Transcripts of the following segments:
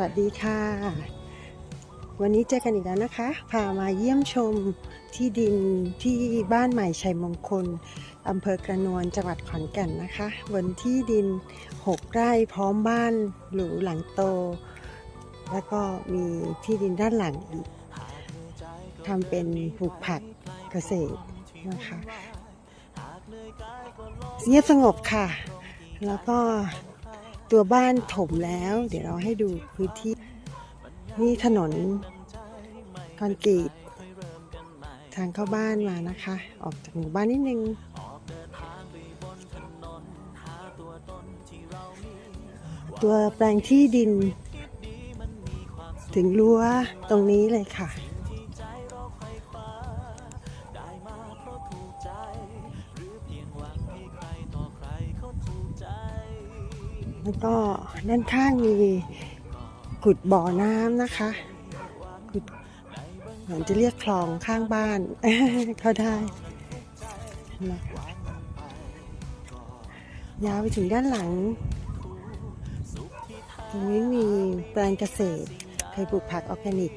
วัสดีค่ะ วันนี้เจอกันอีกแล้วนะคะ พามาเยี่ยมชมที่ดินที่บ้านใหม่ชัยมงคลอำเภอกระนวนจังหวัดขอนแก่นนะคะ บนที่ดิน 6 ไร่พร้อมบ้านหรูหลังโต แล้วก็มีที่ดินด้านหลังอีกทำเป็นปลูกผักเกษตรนะคะเงียบสงบค่ะ แล้วก็ ตัวบ้านถมแล้ว เดี๋ยวเราให้ดูพื้นที่นี่ถนนคอนกรีตทางเข้าบ้านมานะคะ ออกจากหมู่บ้านนิดนึงตัวแปลงที่ดิน ถึงรั้วตรงนี้เลยค่ะ แล้วก็ด้านข้างมีขุดบ่อน้ำนะคะขุดเหมือนจะเรียกคลองข้างบ้านเขาได้นะคะยาวไปถึงด้านหลัง ตรงนี้มีแปลงเกษตรเคยปลูกผักออร์แกนิก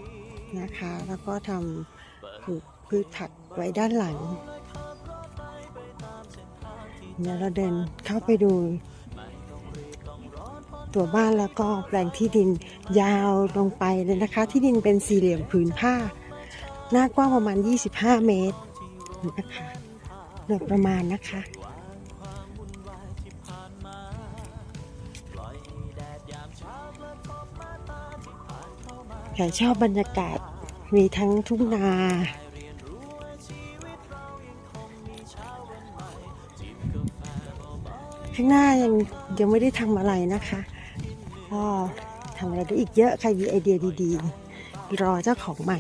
นะคะ แล้วก็ทำปลูกพืชผักไว้ด้านหลังเดี๋ยวเราเดินเข้าไปดู ตัวบ้านแล้วก็แปลงที่ดินยาวลงไปเลยนะคะ ที่ดินเป็นสี่เหลี่ยมผืนผ้า หน้ากว้างประมาณ 25 เมตรนะคะโดยประมาณนะคะใครชอบบรรยากาศมีทั้งทุ่งนาข้างหน้ายังยังไม่ได้ทำอะไรนะคะ ก็ทำอะไรได้อีกเยอะใครมีไอเดียดีๆ รอเจ้าของใหม่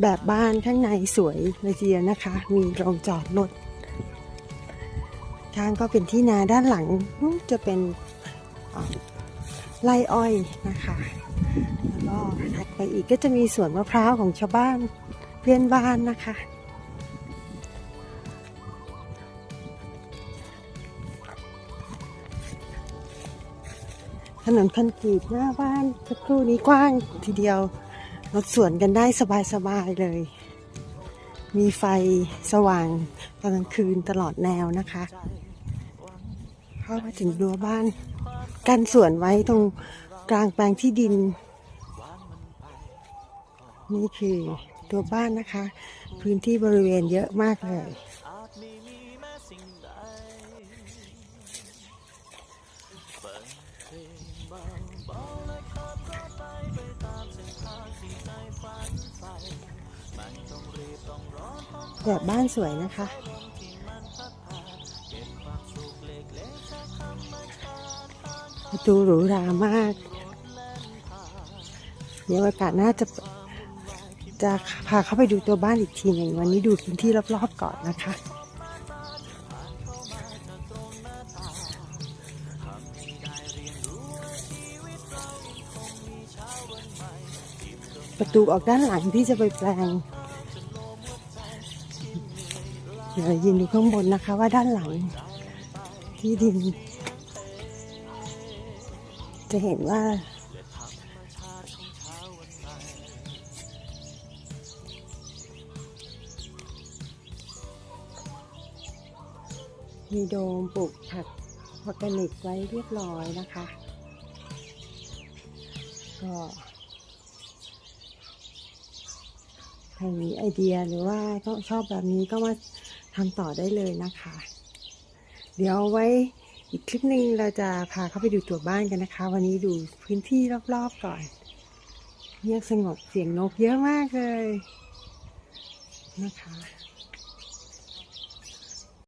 แบบบ้านข้างในสวยเลยทีเดียวนะคะ มีโรงจอดรถข้างก็เป็นที่นาด้านหลังจะเป็นไรอ้อยนะคะแล้วก็ถัดไปอีกก็จะมีสวนมะพร้าวของชาวบ้านเพื่อนบ้านนะคะ ถนนคอนกรีตหน้าบ้านสักครู่นี้กว้างทีเดียวรถสวนกันได้สบายๆเลย มีไฟสว่างตอนกลางคืนตลอดแนวนะคะเข้ามาถึงรั้วบ้านกันสวนไว้ตรงกลางแปลงที่ดิน นี่คือตัวบ้านนะคะ พื้นที่บริเวณเยอะมากเลย แบบบ้านสวยนะคะ ประตูหรูหรามาก เดี๋ยวโอกาสน้าจะจะพาเข้าไปดูตัวบ้านอีกทีหนึ่งวันนี้ดูพื้นที่รอบๆก่อนนะคะประตูออกด้านหลังที่จะไปแปลง เดี๋ยวยืนดูข้างบนนะคะว่าด้านหลังที่ดิน จะเห็นว่า มีโดมปลูกผักออร์แกนิกไว้เรียบร้อยนะคะ ก็ใค รมีไอเดียหรือว่าก็ชอบแบบนี้ก็มาทำต่อได้เลยนะคะ เดี๋ยวไว้อีกคลิปหนึ่งเราจะพาเข้าไปดูตัวบ้านกันนะคะ วันนี้ดูพื้นที่รอบๆก่อนเงียบสงบเสียงนกเยอะมากเลยนะคะ